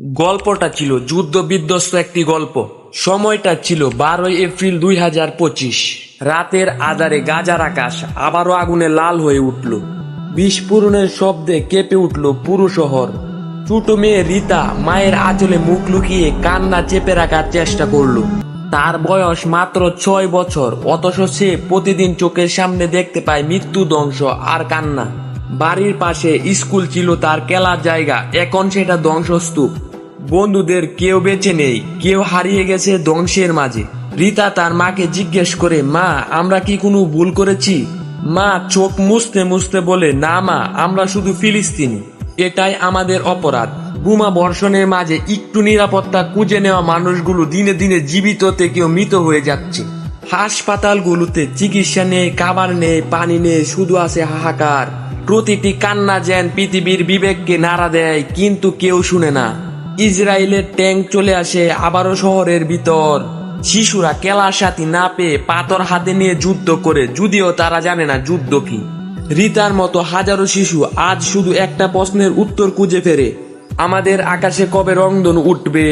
গল্পটা ছিল যুদ্ধ বিধ্বস্ত একটি গল্প। সময়টা ছিল বারোই এপ্রিল দুই হাজার পঁচিশ। রাতের আধারে গাজার আকাশ আবারও আগুনে লাল হয়ে উঠল। বিস্ফোরণের শব্দে কেঁপে উঠল পুরো শহর। ছোট মেয়ে রীতা মায়ের আঁচলে মুখ লুকিয়ে কান্না চেপে রাখার চেষ্টা করল। তার বয়স মাত্র ছয় বছর, অথচ সে প্রতিদিন চোখের সামনে দেখতে পায় মৃত্যু ধ্বংস আর কান্না। বাড়ির পাশে স্কুল ছিল তার খেলার জায়গা। এখন সেটা ধ্বংসস্তূপ। বন্ধুদের কেউ বেঁচে নেই, কেউ হারিয়ে গেছে ধ্বংসের মাঝে। রীতা তার মাকে জিজ্ঞেস করে, মা, আমরা কি কোনো ভুল করেছি? মা চোখ মুছতে মুছতে বলে, না মা, আমরা শুধু ফিলিস্তিনি। এটাই আমাদের অপরাধ। বোমা বর্ষণের মাঝে একটু নিরাপত্তা খুঁজে নেওয়া মানুষগুলো দিনে দিনে জীবিত থেকেও মৃত হয়ে যাচ্ছে। হাসপাতালগুলোতে চিকিৎসা নেই, খাবার নেই, পানি নেই, শুধু আছে হাহাকার। প্রতিটি কান্না যেন পৃথিবীর বিবেককে নাড়া দেয়, কিন্তু কেউ শুনে না। ইসরায়েলের ট্যাঙ্ক চলে আসে আবারও শহরের ভিতর। শিশুরা কেলার সাথী না পেয়ে পাথর হাতে নিয়ে যুদ্ধ করে, যদিও তারা জানে না যুদ্ধ কি। রিতার মতো হাজারো শিশু আজ শুধু একটা প্রশ্নের উত্তর খুঁজে ফেরে, আমাদের আকাশে কবে রংধনু উঠবে?